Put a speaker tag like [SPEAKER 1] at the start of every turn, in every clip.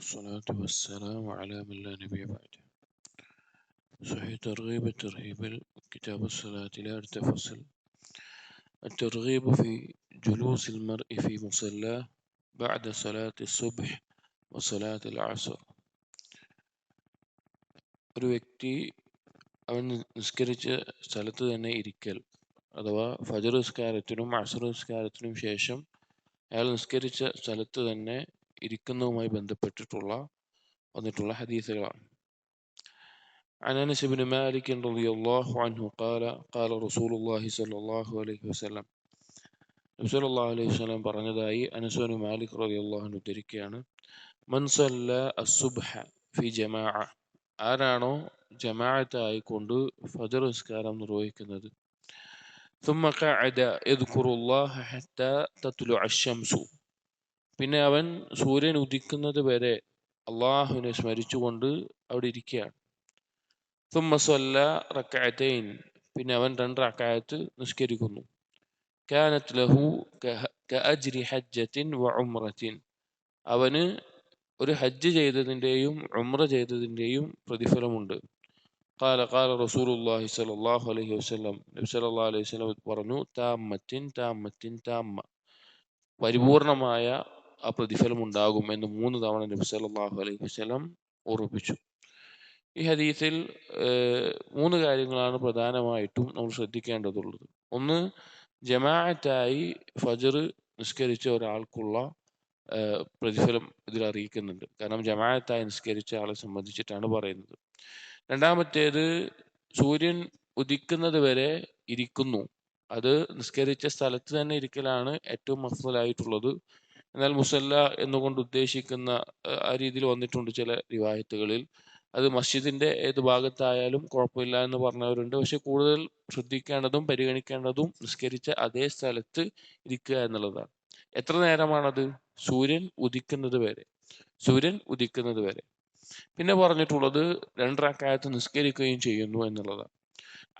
[SPEAKER 1] والصلاة والسلام على من لا نبي بعده صحيح ترغيب الترهيب كتاب الصلاة لا تفصل الترغيب في جلوس المرء في مصلاه بعد صلاة الصبح وصلاة العصر ഒരു വ്യക്തി അവൻ നിസ്കരിച്ച സ്ഥലത്ത് തന്നെ ഇരിക്കൽ അഥവാ ഫജർ നിസ്കാരത്തിനും അസർ നിസ്കാരത്തിനും ശേഷം അയാൾ നിസ്കരിച്ച സ്ഥലത്ത് തന്നെ ഇരിക്കുന്നതുമായി ബന്ധപ്പെട്ടിട്ടുള്ള വന്നിട്ടുള്ള ഹദീസുകളാണ് عن انس بن مالك رضي الله عنه قال قال رسول الله صلى الله عليه وسلم നബി സല്ലല്ലാഹു അലൈഹി വസല്ലം പറഞ്ഞതായി അനസ് ബിൻ മാലിക് റളിയല്ലാഹു അൻഹു ഉദ്ധരിക്കുകയാണ് മൻ സല്ല അസ്സുബ്ഹ ഫി ജമാഅ ആരാണോ ജമാഅത്തായി കൊണ്ട് ഫജർ നിസ്കാരം നിർവഹിക്കുന്നത് ثم قعد يذكر الله حتى تطلع الشمس പിന്നെ അവൻ സൂര്യൻ ഉദിക്കുന്നത് വരെ അള്ളാഹുവിനെ സ്മരിച്ചുകൊണ്ട് അവിടെ ഇരിക്കുകയാണ് ثم صلى ركعتين പിന്നെ അവൻ രണ്ട് റക്അത്ത് നിസ്കരിക്കുന്നു كانت له كأجر حجة وعمرة അവന് ഒരു ഹജ്ജ് ചെയ്തതിൻ്റെയും ഉംറ ചെയ്തതിൻ്റെയും പ്രതിഫലമുണ്ട് قال قال رسول الله صلى الله عليه وسلم നബി സല്ലല്ലാഹു അലൈഹി വസല്ലം പറഞ്ഞു താമത്തിൻ താമത്തിൻ താമ പരിപൂർണമായ ആ പ്രതിഫലം ഉണ്ടാകും എന്ന് മൂന്ന് തവണ നബി സല്ലല്ലാഹു അലൈഹി വസ്ലം ഓർമ്മിപ്പിച്ചു ഈ ഹദീസിൽ മൂന്ന് കാര്യങ്ങളാണ് പ്രധാനമായിട്ടും നമ്മൾ ശ്രദ്ധിക്കേണ്ടതുള്ളത്. ഒന്ന് ജമാഅത്തായി ഫജർ നിസ്കരിച്ച ഒരാൾക്കുള്ള പ്രതിഫലം ഇതിൽ അറിയിക്കുന്നുണ്ട്. കാരണം ജമാഅത്തായി നിസ്കരിച്ച ആളെ സംബന്ധിച്ചിട്ടാണ് പറയുന്നത്. രണ്ടാമത്തേത് സൂര്യൻ ഉദിക്കുന്നത് വരെ ഇരിക്കുന്നു. അത് നിസ്കരിച്ച സ്ഥലത്ത് തന്നെ ഇരിക്കലാണ് ഏറ്റവും അഫ്സലായിട്ടുള്ളത്. എന്നാൽ മുസല്ല എന്നുകൊണ്ട് ഉദ്ദേശിക്കുന്ന ആ രീതിയിൽ വന്നിട്ടുണ്ട് ചില റിവായത്തുകളിൽ. അത് മസ്ജിദിന്റെ ഏത് ഭാഗത്തായാലും കുഴപ്പമില്ല എന്ന് പറഞ്ഞവരുണ്ട്. പക്ഷെ കൂടുതൽ ശ്രദ്ധിക്കേണ്ടതും പരിഗണിക്കേണ്ടതും നിസ്കരിച്ച അതേ സ്ഥലത്ത് ഇരിക്കുക എന്നുള്ളതാണ്. എത്ര നേരമാണത്? സൂര്യൻ ഉദിക്കുന്നത് വരെ. സൂര്യൻ ഉദിക്കുന്നത് വരെ. പിന്നെ പറഞ്ഞിട്ടുള്ളത് രണ്ടരക്കാലത്ത് നിസ്കരിക്കുകയും ചെയ്യുന്നു എന്നുള്ളതാണ്.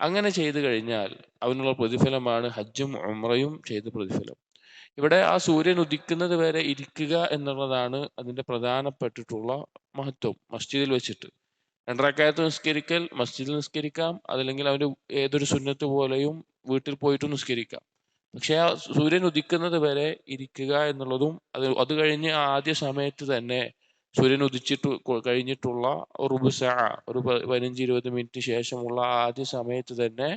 [SPEAKER 1] അങ്ങനെ ചെയ്തു കഴിഞ്ഞാൽ അവനുള്ള പ്രതിഫലമാണ് ഹജ്ജും ഉമ്രയും ചെയ്ത പ്രതിഫലം. ഇവിടെ ആ സൂര്യൻ ഉദിക്കുന്നത് വരെ ഇരിക്കുക എന്നുള്ളതാണ് അതിന്റെ പ്രധാനപ്പെട്ടിട്ടുള്ള മഹത്വം മസ്ജിദിൽ വെച്ചിട്ട്. രണ്ടരക്കാലത്ത് നിസ്കരിക്കൽ മസ്ജിദിൽ നിസ്കരിക്കാം അതല്ലെങ്കിൽ അവന് ഏതൊരു സുന്നത്ത് പോലെയും വീട്ടിൽ പോയിട്ട് നിസ്കരിക്കാം. പക്ഷെ ആ സൂര്യൻ ഉദിക്കുന്നത് വരെ ഇരിക്കുക എന്നുള്ളതും അത് അത് കഴിഞ്ഞ് ആദ്യ സമയത്ത് തന്നെ സൂര്യൻ ഉദിച്ചിട്ട് കഴിഞ്ഞിട്ടുള്ള ഒരു ഒരു പതിനഞ്ച് ഇരുപത് മിനിറ്റ് ശേഷമുള്ള ആദ്യ സമയത്ത് തന്നെ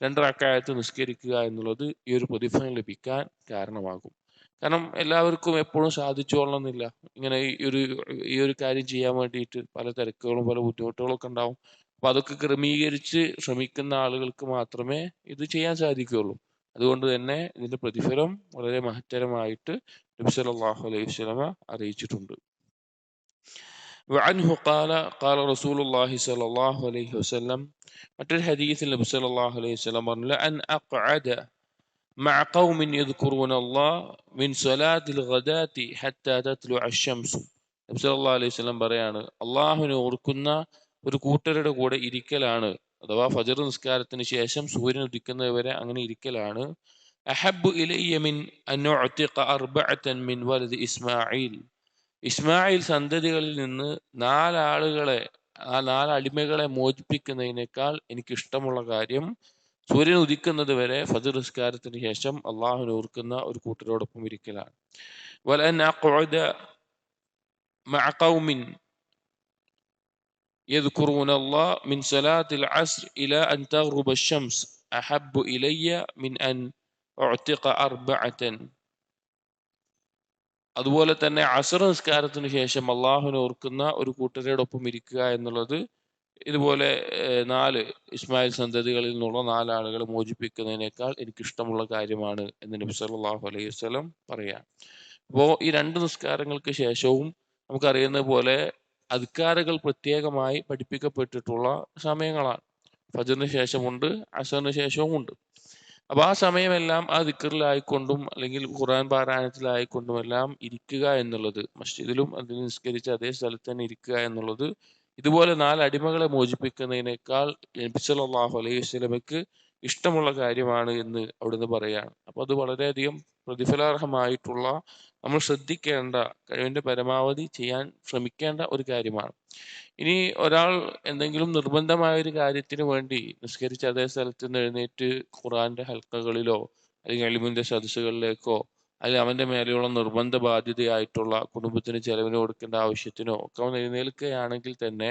[SPEAKER 1] രണ്ടരക്കാലത്ത് നിസ്കരിക്കുക എന്നുള്ളത് ഈ ഒരു പ്രതിഫലം ലഭിക്കാൻ കാരണമാകും. കാരണം എല്ലാവർക്കും എപ്പോഴും സാധിച്ചോളണമെന്നില്ല. ഇങ്ങനെ ഈ ഒരു ഈ ഒരു കാര്യം ചെയ്യാൻ വേണ്ടിയിട്ട് പല തിരക്കുകളും പല ബുദ്ധിമുട്ടുകളും ഒക്കെ ഉണ്ടാവും. അപ്പൊ അതൊക്കെ ക്രമീകരിച്ച് ശ്രമിക്കുന്ന ആളുകൾക്ക് മാത്രമേ ഇത് ചെയ്യാൻ സാധിക്കുകയുള്ളൂ. അതുകൊണ്ട് തന്നെ ഇതിന്റെ പ്രതിഫലം വളരെ മഹത്തരമായിട്ട് നബി സല്ലല്ലാഹു അലൈഹി വസല്ലമ അറിയിച്ചിട്ടുണ്ട്. وعنه قال قال رسول الله صلى الله عليه وسلم മറ്റൊരു ഹദീസിൽ നബി സല്ലല്ലാഹു അലൈഹി വസല്ലം പറഞ്ഞു ലഅൻ അഖഅദ مع قوم يذكرون الله من صلاة الغداة حتى تطلع الشمس നബി സല്ലല്ലാഹു അലൈഹി വസല്ലം പറയാണ് അള്ളാഹുവിനെ ഓർക്കുന്ന ഒരു കൂട്ടരുടെ കൂടെ ഇരിക്കലാണ് അഥവാ ഫജർ നിസ്കാരത്തിന് ശേഷം സൂര്യൻ ഉദിക്കുന്നത് വരെ അങ്ങനെ ഇരിക്കലാണ് അഹബ്ബു ഇലയ്യ മിൻ അൻ ഉഅ്തിഖ അർബഅതൻ മിൻ വലദ് ഇസ്മാഈൽ ഇസ്മായിൽ സന്തതികളിൽ നിന്ന് നാലാളുകളെ ആ നാല് അടിമകളെ മോചിപ്പിക്കുന്നതിനേക്കാൾ എനിക്ക് ഇഷ്ടമുള്ള കാര്യം സൂര്യൻ ഉദിക്കുന്നത് വരെ ഫജർ നിസ്കാരത്തിന് ശേഷം അള്ളാഹുവിനെ ഓർക്കുന്ന ഒരു കൂട്ടരോടൊപ്പം ഇരിക്കലാണ് വലൻ അഖ്ഉദ مع قوم يذكرون الله من صلاة العصر إلى أن تغرب الشمس أحب إلي من أن أعتق أربعة അതുപോലെ തന്നെ അസർ നിസ്കാരത്തിന് ശേഷം അള്ളാഹുവിനെ ഓർക്കുന്ന ഒരു കൂട്ടരോടൊപ്പം ഇരിക്കുക എന്നുള്ളത് ഇതുപോലെ നാല് ഇസ്മായിൽ സന്തതികളിൽ നിന്നുള്ള നാലാളുകളെ മോചിപ്പിക്കുന്നതിനേക്കാൾ എനിക്കിഷ്ടമുള്ള കാര്യമാണ് എന്ന് നബി സല്ലല്ലാഹു അലൈഹി വസ്ലം പറയാം. അപ്പോൾ ഈ രണ്ട് നിസ്കാരങ്ങൾക്ക് ശേഷവും നമുക്കറിയുന്ന പോലെ അധികാരകൾ പ്രത്യേകമായി പഠിപ്പിക്കപ്പെട്ടിട്ടുള്ള സമയങ്ങളാണ്. ഫജറിന് ശേഷമുണ്ട് അസറിന് ശേഷവും ഉണ്ട് അപ്പൊ ആ സമയമെല്ലാം ആ ദിക്കറിലായിക്കൊണ്ടും അല്ലെങ്കിൽ ഖുറാൻ പാരായണത്തിലായിക്കൊണ്ടും എല്ലാം ഇരിക്കുക എന്നുള്ളത് മസ്ജിദിലും അതിന് നിസ്കരിച്ച് അതേ സ്ഥലത്ത് തന്നെ ഇരിക്കുക എന്നുള്ളത് ഇതുപോലെ നാല് അടിമകളെ മോചിപ്പിക്കുന്നതിനേക്കാൾ നബി സല്ലല്ലാഹു അലൈഹി വസല്ലമയ്ക്ക് ഇഷ്ടമുള്ള കാര്യമാണ് എന്ന് അവിടുന്ന് പറയുകയാണ് അപ്പൊ അത് വളരെയധികം പ്രതിഫലാർഹമായിട്ടുള്ള നമ്മൾ ശ്രദ്ധിക്കേണ്ട കഴിവിന്റെ പരമാവധി ചെയ്യാൻ ശ്രമിക്കേണ്ട ഒരു കാര്യമാണ്. ഇനി ഒരാൾ എന്തെങ്കിലും നിർബന്ധമായ ഒരു കാര്യത്തിന് വേണ്ടി നിസ്കരിച്ച് അതേ സ്ഥലത്ത് നിന്ന് എഴുന്നേറ്റ് ഖുറാന്റെ ഹൽക്കകളിലോ അല്ലെങ്കിൽ എളിമിന്റെ സദസ്സുകളിലേക്കോ അല്ലെങ്കിൽ അവന്റെ മേലെയുള്ള നിർബന്ധ ബാധ്യതയായിട്ടുള്ള കുടുംബത്തിന് ചെലവിന് കൊടുക്കേണ്ട ആവശ്യത്തിനോ ഒക്കെ അവൻ എഴുന്നേൽക്കുകയാണെങ്കിൽ തന്നെ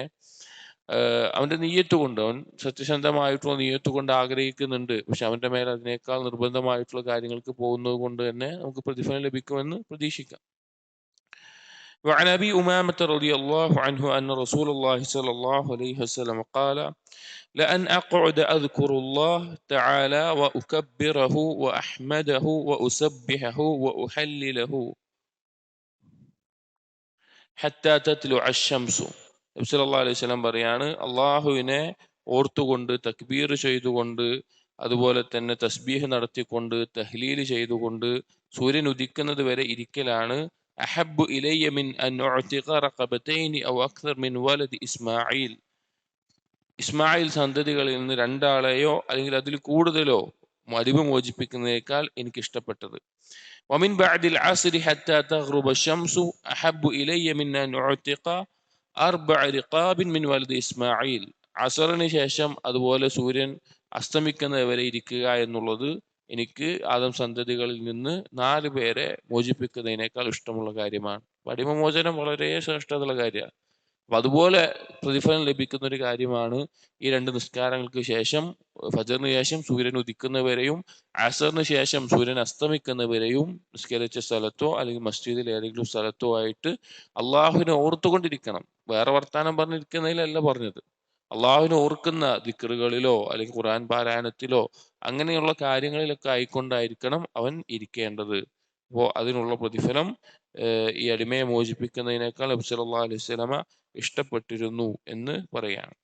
[SPEAKER 1] അവന്റെ നീയത്ത് കൊണ്ട് അവൻ സത്യസന്ധമായിട്ടുള്ള നീയത്ത് കൊണ്ട് ആഗ്രഹിക്കുന്നുണ്ട് പക്ഷെ അവന്റെ മേൽ അതിനേക്കാൾ നിർബന്ധമായിട്ടുള്ള കാര്യങ്ങൾക്ക് പോകുന്നത് കൊണ്ട് തന്നെ നമുക്ക് പ്രതിഫലം ലഭിക്കുമെന്ന് പ്രതീക്ഷിക്കാം وعن ابي امامه رضي الله عنه ان رسول الله صلى الله عليه وسلم قال لان اقعد اذكر الله تعالى واكبره واحمده واسبحه واحلله حتى تطلع الشمس നബി സല്ലല്ലാഹു അലൈഹി വസല്ലം പറയാണ് അള്ളാഹുവിനെ ഓർത്തുകൊണ്ട് തക്ബീർ ചെയ്തുകൊണ്ട് അതുപോലെ തന്നെ തസ്ബീഹ് നടത്തിക്കൊണ്ട് തഹ്ലീൽ ചെയ്തുകൊണ്ട് സൂര്യൻ ഉദിക്കുന്നത് വരെ ഇരിക്കലാണ് അഹബ്ബു ഇലയ്യ മിൻ അൻ ഉഅ്തിഖ റഖബതൈനി ഔ അക്തർ മിൻ വലദി ഇസ്മാഈൽ ഇസ്മായിൽ സന്തതികളിൽ നിന്ന് രണ്ടാളെയോ അല്ലെങ്കിൽ അതിൽ കൂടുതലോ അടിമ മോചിപ്പിക്കുന്നതിനേക്കാൾ എനിക്ക് ഇഷ്ടപ്പെട്ടത് ومن بعد العصر حتى تغرب الشمس أحب إلي من أن أعتق അർബിഖാബിൻ മിൻ വലുത് ഇസ്മായിൽ അസറിന് ശേഷം അതുപോലെ സൂര്യൻ അസ്തമിക്കുന്ന വരെ ഇരിക്കുക എന്നുള്ളത് എനിക്ക് ആദം സന്തതികളിൽ നിന്ന് നാല് പേരെ മോചിപ്പിക്കുന്നതിനേക്കാൾ ഇഷ്ടമുള്ള കാര്യമാണ്. പടിമമോചനം വളരെ ശ്രേഷ്ഠതയുള്ള കാര്യമാണ്. അപ്പൊ അതുപോലെ പ്രതിഫലം ലഭിക്കുന്ന ഒരു കാര്യമാണ് ഈ രണ്ട് നിസ്കാരങ്ങൾക്ക് ശേഷം ഫജറിന് ശേഷം സൂര്യൻ ഉദിക്കുന്നവരെയും അസറിന് ശേഷം സൂര്യൻ അസ്തമിക്കുന്നവരെയും നിസ്കരിച്ച സ്ഥലത്തോ അല്ലെങ്കിൽ മസ്ജിദിൽ ഏതെങ്കിലും സ്ഥലത്തോ ആയിട്ട് അള്ളാഹുവിനെ ഓർത്തുകൊണ്ടിരിക്കണം. വേറെ വർത്താനം പറഞ്ഞിരിക്കുന്നതിലല്ല പറഞ്ഞത് അള്ളാഹുവിനെ ഓർക്കുന്ന ദിക്കറുകളിലോ അല്ലെങ്കിൽ ഖുർആൻ പാരായണത്തിലോ അങ്ങനെയുള്ള കാര്യങ്ങളിലൊക്കെ ആയിക്കൊണ്ടായിരിക്കണം അവൻ ഇരിക്കേണ്ടത് അപ്പോൾ അതിനുള്ള പ്രതിഫലം ഏഹ് ഈ അടിമയെ മോചിപ്പിക്കുന്നതിനേക്കാൾ നബി സല്ലല്ലാഹു അലൈഹി വസല്ലമ ഇഷ്ടപ്പെട്ടിരുന്നു എന്ന് പറയാണ്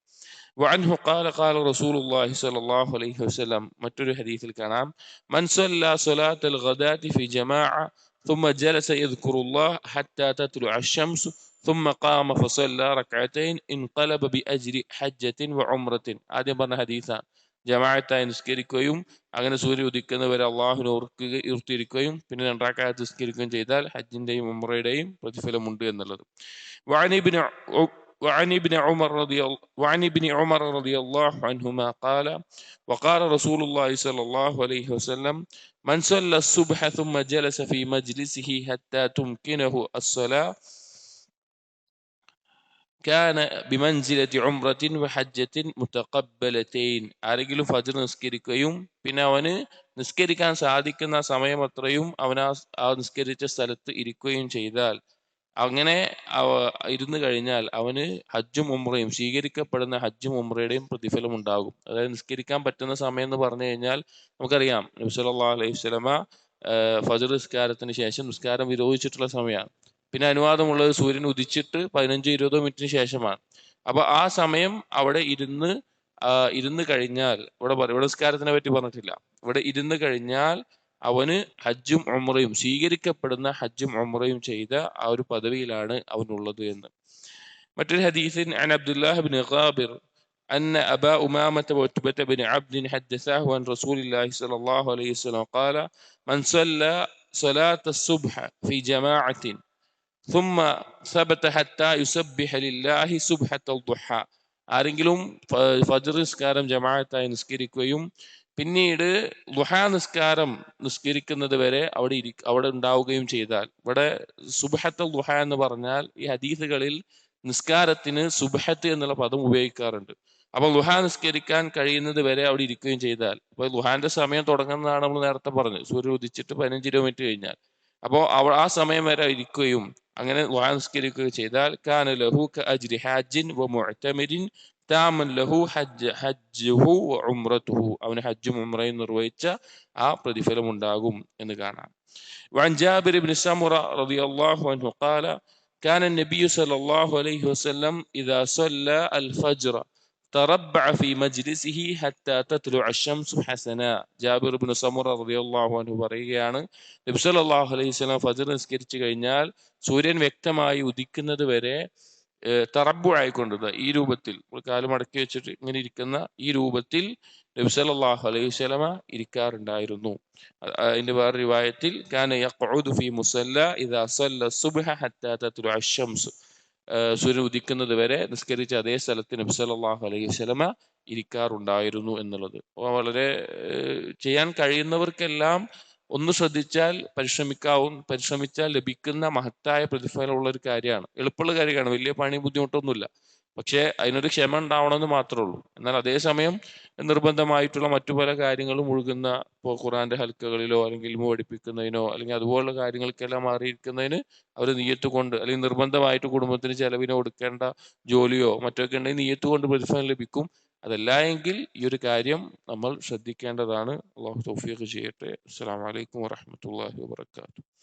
[SPEAKER 1] وعنه قال قال رسول الله صلى الله عليه وسلم മറ്റൊരു ഹദീസിൽ കാണാം من صلى صلاة الغداة في جماعة ثم جلس يذكر الله حتى تطلع الشمس ثم قام فصلى ركعتين انقلب بأجر حجة وعمرة ആദ്യം പറഞ്ഞ ഹദീസാണ് ജമാഅത്തായി നിസ്കരിക്കുകയും അങ്ങനെ സൂര്യ ഉദിക്കുന്നവരെ അള്ളാഹുവിനെ ഓർക്കുക ഉയർത്തിയിരിക്കുകയും പിന്നെ രണ്ടാക്കാലത്ത് നിസ്കരിക്കുകയും ചെയ്താൽ ഹജ്ജിന്റെയും ഉമ്രയുടെയും പ്രതിഫലമുണ്ട് എന്നുള്ളത് وعن ابن ع- وعن ابن عمر رضي الله وعن ابن عمر رضي الله عنهما قال وقال رسول الله صلى الله عليه وسلم من صلى الصبح ثم جلس في مجلسه حتى تمكنه الصلاة കാന ബിമൻസിലത്തി ഉംറത്തിൻ ഹജ്ജത്തിൻ മുത്തക്കബലത്തെയിൻ ആരെങ്കിലും ഫജർ നിസ്കരിക്കുകയും പിന്നെ അവന് നിസ്കരിക്കാൻ സാധിക്കുന്ന സമയം അത്രയും അവൻ ആ നിസ്കരിച്ച സ്ഥലത്ത് ഇരിക്കുകയും ചെയ്താൽ അങ്ങനെ അവ ഇരുന്നു കഴിഞ്ഞാൽ അവന് ഹജ്ജും ഉമ്രയും സ്വീകരിക്കപ്പെടുന്ന ഹജ്ജും ഉമ്രയുടെയും പ്രതിഫലം ഉണ്ടാകും. അതായത് നിസ്കരിക്കാൻ പറ്റുന്ന സമയം എന്ന് പറഞ്ഞു കഴിഞ്ഞാൽ നമുക്കറിയാം നബി അലൈഹി സ്വലമ ഫജർ നിസ്കാരത്തിന് ശേഷം നിസ്കാരം വിരോധിച്ചിട്ടുള്ള സമയമാണ്. പിന്നെ അനുവാദമുള്ളത് സൂര്യൻ ഉദിച്ചിട്ട് പതിനഞ്ചോ ഇരുപതോ മിനിറ്റിന് ശേഷമാണ് അപ്പൊ ആ സമയം അവിടെ ഇരുന്ന് ആ, ഇരുന്ന് കഴിഞ്ഞാൽ ഇവിടെ പറ- ഇവിടെ നിസ്കാരത്തിനെ പറ്റി പറഞ്ഞിട്ടില്ല ഇവിടെ ഇരുന്ന് കഴിഞ്ഞാൽ അവന് ഹജ്ജും ഉംറയും സ്വീകരിക്കപ്പെടുന്ന ഹജ്ജും ഉംറയും ചെയ്ത ആ ഒരു പദവിയിലാണ് അവനുള്ളത് എന്ന് മറ്റൊരു ഹദീസിൻ عن عبد الله بن غابر أن أبا أمامة وعتبة بن عبد حدثاه عن رسول الله صلى الله عليه وسلم قال من صلى صلاة الصبح في جماعة സുമ്മ സബത്ത ഹത്ത യുസബ്ബിഹ ലില്ലാഹി സുബ്ഹത്തൽ ദുഹ ആരെങ്കിലും ഫജർ നിസ്കാരം ജമാഅത്തായി നിസ്കരിക്കുകയും പിന്നീട് ദുഹാ നിസ്കാരം നിസ്കരിക്കുന്നത് വരെ അവിടെ ഇരി അവിടെ ഉണ്ടാവുകയും ചെയ്താൽ ഇവിടെ സുബഹത്ത് ദുഹ എന്ന് പറഞ്ഞാൽ ഈ ഹദീസുകളിൽ നിസ്കാരത്തിന് സുബഹത്ത് എന്നുള്ള പദം ഉപയോഗിക്കാറുണ്ട്. അപ്പൊ ലുഹാ നിസ്കരിക്കാൻ കഴിയുന്നത് വരെ അവിടെ ഇരിക്കുകയും ചെയ്താൽ അപ്പൊ ലുഹാന്റെ സമയം തുടങ്ങുന്നതാണ് നമ്മൾ നേരത്തെ പറഞ്ഞു സൂര്യ ഉദിച്ചിട്ട് പതിനഞ്ച് കിലോമീറ്റർ കഴിഞ്ഞാൽ. അപ്പോൾ അവ ആ സമയം വരെ ഇരിക്കുകയും അങ്ങനെ ദുആ നിസ്കരിക്കുകയും ചെയ്താൽ കാന ലഹു അജ്രി ഹാജിൻ വ മുഅ്തമിരിൻ താമൻ ലഹു ഹജ്ജ് ഹജ്ജുഹു വ ഉംറതുഹു അവന് ഹജ്ജും ഉംറയും നിർവഹിച്ച ആ പ്രതിഫലം ഉണ്ടാകും എന്ന് കാണാം وعن جابر بن سمرة رضي الله عنه قال كان النبي صلى الله عليه وسلم إذا صلى الفجر تربع في مجلسه حتى تطلع الشمس حسنا ജാബിർ ബിൻ സമുറ റളിയല്ലാഹു അൻഹു പറയുകയാണ് നബി സല്ലല്ലാഹു അലൈഹി വസല്ലം ഫജ്ർ നിസ്കരിച്ചു കഴിഞ്ഞാൽ സൂര്യൻ വ്യക്തമായി ഉദിക്കുന്നത് വരെ തറബു ആയിക്കൊണ്ടത് ഈ രൂപത്തിൽ നമ്മൾ കാല് മടക്കി വെച്ചിട്ട് ഇങ്ങനെ ഇരിക്കുന്ന ഈ രൂപത്തിൽ നബി സല്ലല്ലാഹു അലൈഹി വസല്ലമ ഇരിക്കാറുണ്ടായിരുന്നു അ- അതിന്റെ വേറെ റിവായത്തിൽ കാന യഖ്ഉദു ഫി മുസല്ല ഇദാ സല്ല സുബ്ഹ ഹത്താ തത്ലുഅ അശംസ് സൂര്യൻ ഉദിക്കുന്നത് വരെ നിസ്കരിച്ച അതേ സ്ഥലത്ത് നബി സല്ലല്ലാഹു അലൈഹി സ്വലമ ഇരിക്കാറുണ്ടായിരുന്നു എന്നുള്ളത്. വളരെ ചെയ്യാൻ കഴിയുന്നവർക്കെല്ലാം ഒന്ന് ശ്രദ്ധിച്ചാൽ പരിശ്രമിക്കാവും പരിശ്രമിച്ചാൽ ലഭിക്കുന്ന മഹത്തായ പ്രതിഫലമുള്ള ഒരു കാര്യമാണ്. എളുപ്പമുള്ള കാര്യമാണ്. വലിയ പണി ബുദ്ധിമുട്ടൊന്നുമില്ല. പക്ഷേ അതിനൊരു ക്ഷമ ഉണ്ടാവണമെന്ന് മാത്രമേ ഉള്ളൂ. എന്നാൽ അതേസമയം നിർബന്ധമായിട്ടുള്ള മറ്റു പല കാര്യങ്ങളും ഒഴുകുന്ന ഇപ്പോൾ ഖുറാന്റെ ഹൽക്കകളിലോ അല്ലെങ്കിൽ പഠിപ്പിക്കുന്നതിനോ അല്ലെങ്കിൽ അതുപോലുള്ള കാര്യങ്ങൾക്കെല്ലാം മാറിയിരിക്കുന്നതിന് അവർ നീയത്ത് കൊണ്ട് അല്ലെങ്കിൽ നിർബന്ധമായിട്ട് കുടുംബത്തിന് ചെലവിനോ കൊടുക്കേണ്ട ജോലിയോ മറ്റൊക്കെ ഉണ്ടെങ്കിൽ നീയത്ത് കൊണ്ട് പ്രതിഫലം ലഭിക്കും. അതല്ല എങ്കിൽ ഈ ഒരു കാര്യം നമ്മൾ ശ്രദ്ധിക്കേണ്ടതാണ്. അള്ളാഹു തൗഫീഖ് ചെയ്യട്ടെ. അസ്സലാമു അലൈക്കും വറഹ്മത്തുള്ളാഹി വബറകാതുഹു.